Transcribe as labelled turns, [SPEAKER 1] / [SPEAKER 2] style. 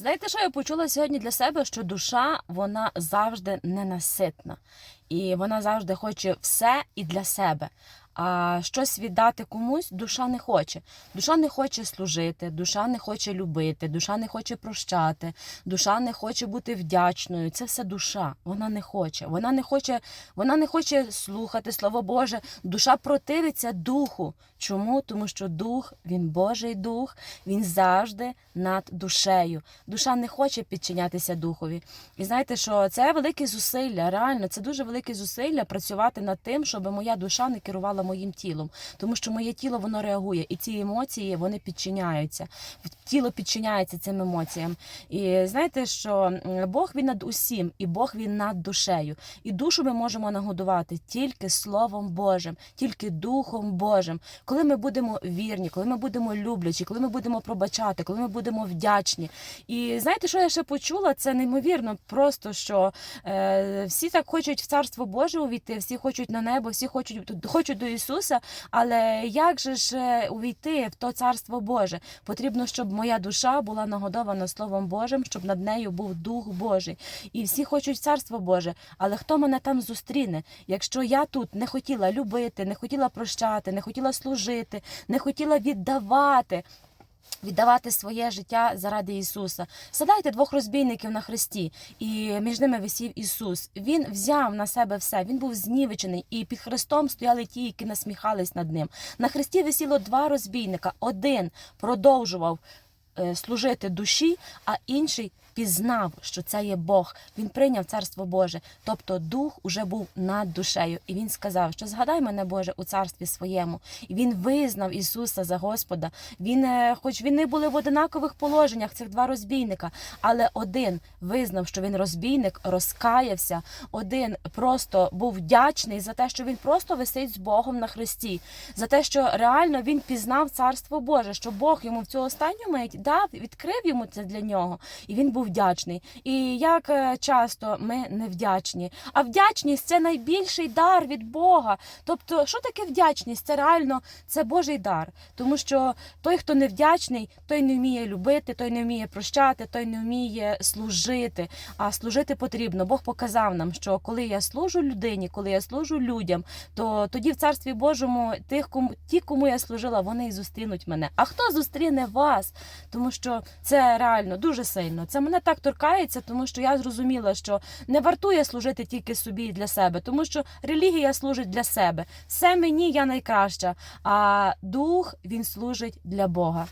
[SPEAKER 1] Знаєте, що я почула сьогодні для себе? Що душа вона завжди ненаситна, і вона завжди хоче все і для себе. А щось віддати комусь душа не хоче. Душа не хоче служити, душа не хоче любити, душа не хоче прощати, душа не хоче бути вдячною. Це все душа. Вона не хоче. Вона не хоче, вона не хоче слухати Слово Боже. Душа противиться духу. Чому? Тому що дух, він Божий дух, він завжди над душею. Душа не хоче підчинятися духові. І знаєте, що це велике зусилля, реально, це дуже велике зусилля працювати над тим, щоб моя душа не керувала моїм тілом. Тому що моє тіло воно реагує, і ці емоції вони підчиняються. Тіло підчиняється цим емоціям. І знаєте, що Бог він над усім, і Бог він над душею. І душу ми можемо нагодувати тільки Словом Божим, тільки Духом Божим. Коли ми будемо вірні, коли ми будемо люблячі, коли ми будемо пробачати, коли ми будемо вдячні. І знаєте, що я ще почула? Це неймовірно, просто що е, всі так хочуть в царство Боже увійти, всі хочуть на небо, всі хочуть хочуть до Ісуса. Але як же ж е, увійти в то царство Боже? Потрібно, щоб моя душа була нагодована Словом Божим, щоб над нею був Дух Божий. І всі хочуть царство Боже. Але хто мене там зустріне? Якщо я тут не хотіла любити, не хотіла прощати, не хотіла служити, не хотіла віддавати. Віддавати своє життя заради Ісуса. Садайте двох розбійників на хресті, і між ними висів Ісус. Він взяв на себе все. Він був знівечений, і під хрестом стояли ті, які насміхались над ним. На хресті висіло два розбійника. Один продовжував е, служити душі, а інший пізнав, що це є Бог. Він прийняв царство Боже. Тобто дух уже був над душею. І він сказав, що згадай мене, Боже, у царстві своєму. І він визнав Ісуса за Господа. Він, е, хоч вони були в одинакових положеннях, цих два розбійника, але один визнав, що він розбійник, розкаявся. Один просто був вдячний за те, що він просто висить з Богом на хресті, за те, що реально він пізнав царство Боже, що Бог йому в цю останню мить дав, відкрив йому це для нього, і він був вдячний. І як е, часто ми не вдячні. А вдячність це найбільший дар від Бога. Тобто, що таке вдячність? Це реально це Божий дар. Тому що той, хто не вдячний, той не вміє любити, той не вміє прощати, той не вміє служити. А служити потрібно. Бог показав нам, що коли я служу людині, коли я служу людям, то тоді в царстві Божому тих, кому ті, кому я служила, вони і зустрінуть мене. А хто зустріне вас? Тому що це реально дуже сильно. Це мене так торкається, тому що я зрозуміла, що не вартує служити тільки собі і для себе, тому що релігія служить для себе. Все мені я найкраща, а дух він служить для Бога.